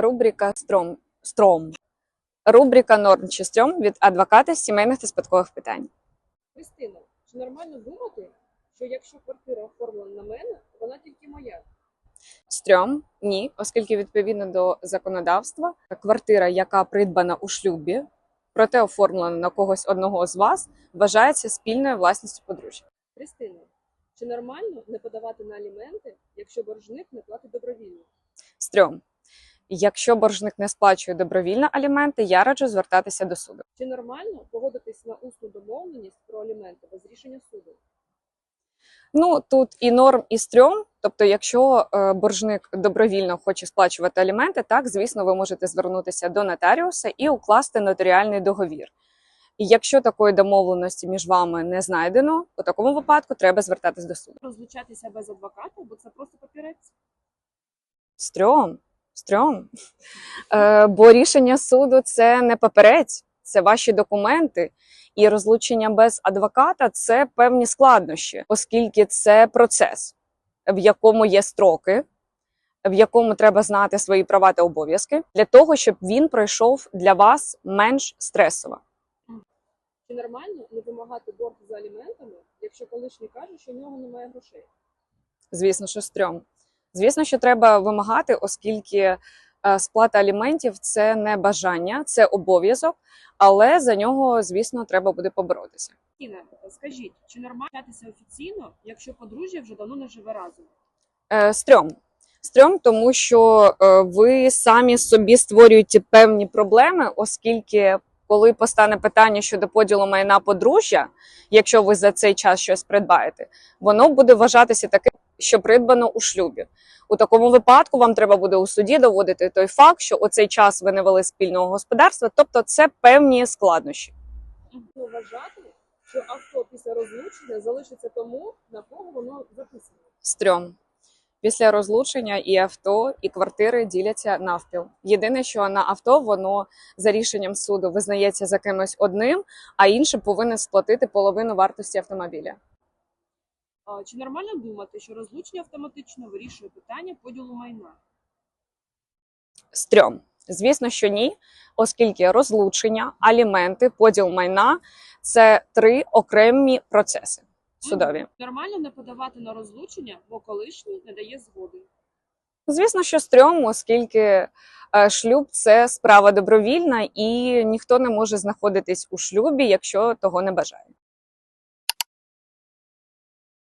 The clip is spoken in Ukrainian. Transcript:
Рубрика Стром. Стром. Рубрика Норм чи стрьом від адвоката з сімейних та спадкових питань. Кристина, чи нормально думати, що якщо квартира оформлена на мене, вона тільки моя? Стрьом ні, оскільки відповідно до законодавства квартира, яка придбана у шлюбі, проте оформлена на когось одного з вас, вважається спільною власністю подружжя. Кристина, чи нормально не подавати на аліменти, якщо боржник не платить добровільно? Стрьом. Якщо боржник не сплачує добровільно аліменти, я раджу звертатися до суду. Чи нормально погодитись на усну домовленість про аліменти без рішення суду? Ну тут і норм, і стрьом. Тобто, якщо е, боржник добровільно хоче сплачувати аліменти, так звісно, ви можете звернутися до нотаріуса і укласти нотаріальний договір. І якщо такої домовленості між вами не знайдено, у такому випадку треба звертатись до суду. Розлучатися без адвоката, бо це просто папірець. Стрьом, стрьом. Е, бо рішення суду це не паперець, це ваші документи. І розлучення без адвоката це певні складнощі, оскільки це процес, в якому є строки, в якому треба знати свої права та обов'язки, для того, щоб він пройшов для вас менш стресово. Чи нормально не вимагати борг за аліментами, якщо колишній каже, що в нього немає грошей? Звісно, що стрьом. Звісно, що треба вимагати, оскільки е, сплата аліментів це не бажання, це обов'язок, але за нього, звісно, треба буде поборотися. Кристина, скажіть, чи нормально вчатися офіційно, якщо подружжя вже давно не живе разом? Е, Стрьом. Стрьом, тому що е, ви самі собі створюєте певні проблеми, оскільки коли постане питання щодо поділу майна подружжя, якщо ви за цей час щось придбаєте, воно буде вважатися таким, що придбано у шлюбі. У такому випадку вам треба буде у суді доводити той факт, що у цей час ви не вели спільного господарства, тобто це певні складнощі. Вважати, що авто після розлучення залишиться тому, на кого воно записано. Стрьом. Після розлучення і авто, і квартири діляться навпіл. Єдине, що на авто воно за рішенням суду визнається за кимось одним, а інший повинен сплатити половину вартості автомобіля. Чи нормально думати, що розлучення автоматично вирішує питання поділу майна? Стрьом. Звісно, що ні, оскільки розлучення, аліменти, поділ майна це три окремі процеси судові. Нормально не подавати на розлучення, бо колишній не дає згоди. Звісно, що стрьом, оскільки е, шлюб це справа добровільна, і ніхто не може знаходитись у шлюбі, якщо того не бажає.